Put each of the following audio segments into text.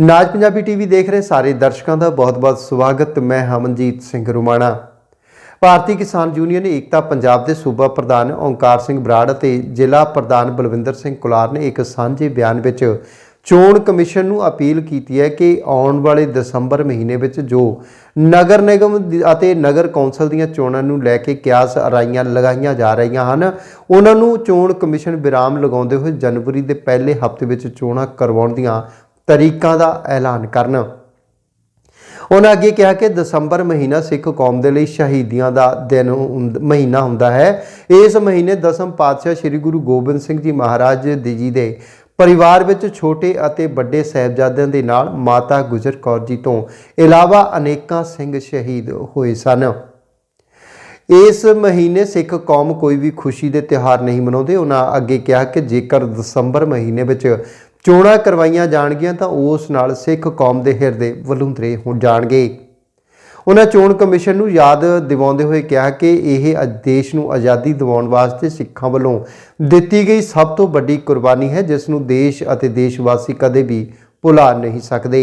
ਨਾਜ Punjabi TV ਦੇਖ ਰਹੇ ਸਾਰੇ ਦਰਸ਼ਕਾਂ ਦਾ ਬਹੁਤ-ਬਹੁਤ ਸਵਾਗਤ। ਮੈਂ ਹਮਨਜੀਤ ਸਿੰਘ ਰੁਮਾਣਾ। ਭਾਰਤੀ ਕਿਸਾਨ ਯੂਨੀਅਨ ਏਕਤਾ ਪੰਜਾਬ ਦੇ ਸੂਬਾ ਪ੍ਰਧਾਨ ਓਂਕਾਰ ਸਿੰਘ ਬਰਾੜ ਅਤੇ ਜ਼ਿਲ੍ਹਾ ਪ੍ਰਧਾਨ ਬਲਵਿੰਦਰ ਸਿੰਘ ਕੁਲਾਰ ਨੇ ਇੱਕ ਸਾਂਝੇ ਬਿਆਨ ਵਿੱਚ ਚੋਣ ਕਮਿਸ਼ਨ ਨੂੰ ਅਪੀਲ ਕੀਤੀ ਹੈ ਕਿ ਆਉਣ ਵਾਲੇ ਦਸੰਬਰ ਮਹੀਨੇ ਵਿੱਚ ਜੋ ਨਗਰ ਨਿਗਮ ਅਤੇ ਨਗਰ ਕੌਂਸਲ ਦੀਆਂ ਚੋਣਾਂ ਨੂੰ ਲੈ ਕੇ ਕਿਆਸ ਅਰਾਈਆਂ ਲਗਾਈਆਂ ਜਾ ਰਹੀਆਂ ਹਨ, ਉਹਨਾਂ ਨੂੰ ਚੋਣ ਕਮਿਸ਼ਨ ਵਿਰਾਮ ਲਗਾਉਂਦੇ ਹੋਏ ਜਨਵਰੀ ਦੇ ਪਹਿਲੇ ਹਫ਼ਤੇ ਵਿੱਚ ਚੋਣਾਂ ਕਰਵਾਉਣ ਦੀਆਂ ਤਰੀਕਾਂ ਦਾ ਐਲਾਨ ਕਰਨ। ਉਹਨਾਂ ਅੱਗੇ ਕਿਹਾ ਕਿ ਦਸੰਬਰ ਮਹੀਨਾ ਸਿੱਖ ਕੌਮ ਦੇ ਲਈ ਸ਼ਹੀਦੀਆਂ ਦਾ ਦਿਨ ਮਹੀਨਾ ਹੁੰਦਾ ਹੈ। ਇਸ ਮਹੀਨੇ ਦਸਮ ਪਾਤਸ਼ਾਹ ਸ੍ਰੀ ਗੁਰੂ ਗੋਬਿੰਦ ਸਿੰਘ ਜੀ ਮਹਾਰਾਜ ਦੀ ਜੀ ਦੇ ਪਰਿਵਾਰ ਵਿੱਚ ਛੋਟੇ ਅਤੇ ਵੱਡੇ ਸਹਿਬਜ਼ਾਦਿਆਂ ਦੇ ਨਾਲ ਮਾਤਾ ਗੁਜਰ ਕੌਰ ਜੀ ਤੋਂ ਇਲਾਵਾ ਅਨੇਕਾਂ ਸਿੰਘ ਸ਼ਹੀਦ ਹੋਏ ਸਨ। ਇਸ ਮਹੀਨੇ ਸਿੱਖ ਕੌਮ ਕੋਈ ਵੀ ਖੁਸ਼ੀ ਦੇ ਤਿਉਹਾਰ ਨਹੀਂ ਮਨਾਉਂਦੇ। ਉਹਨਾਂ ਅੱਗੇ ਕਿਹਾ ਕਿ ਜੇਕਰ ਦਸੰਬਰ ਮਹੀਨੇ ਵਿੱਚ ਚੋਣਾਂ ਕਰਵਾਈਆਂ ਜਾਣਗੀਆਂ ਤਾਂ ਉਸ ਨਾਲ ਸਿੱਖ ਕੌਮ ਦੇ ਹਿਰਦੇ ਵਲੂੰਦਰੇ ਹੋ ਜਾਣਗੇ। ਉਹਨਾਂ ਚੋਣ ਕਮਿਸ਼ਨ ਨੂੰ ਯਾਦ ਦਿਵਾਉਂਦੇ ਹੋਏ ਕਿਹਾ ਕਿ ਇਹ ਅੱਜ ਦੇਸ਼ ਨੂੰ ਆਜ਼ਾਦੀ ਦਿਵਾਉਣ ਵਾਸਤੇ ਸਿੱਖਾਂ ਵੱਲੋਂ ਦਿੱਤੀ ਗਈ ਸਭ ਤੋਂ ਵੱਡੀ ਕੁਰਬਾਨੀ ਹੈ, ਜਿਸ ਨੂੰ ਦੇਸ਼ ਅਤੇ ਦੇਸ਼ ਵਾਸੀ ਕਦੇ ਵੀ ਭੁਲਾ ਨਹੀਂ ਸਕਦੇ।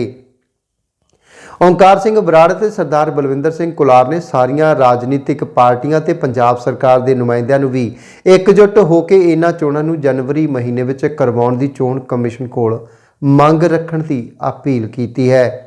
ਓਂਕਾਰ ਸਿੰਘ ਬਰਾੜ ਅਤੇ ਸਰਦਾਰ ਬਲਵਿੰਦਰ ਸਿੰਘ ਕੁਲਾਰ ਨੇ ਸਾਰੀਆਂ ਰਾਜਨੀਤਿਕ ਪਾਰਟੀਆਂ ਤੇ ਪੰਜਾਬ ਸਰਕਾਰ ਦੇ ਨੁਮਾਇੰਦਿਆਂ ਨੂੰ ਵੀ ਇਕਜੁੱਟ ਹੋ ਕੇ ਇਹਨਾਂ ਚੋਣਾਂ ਨੂੰ ਜਨਵਰੀ ਮਹੀਨੇ ਵਿੱਚ ਕਰਵਾਉਣ ਦੀ ਚੋਣ ਕਮਿਸ਼ਨ ਕੋਲ ਮੰਗ ਰੱਖਣ ਦੀ ਅਪੀਲ ਕੀਤੀ ਹੈ।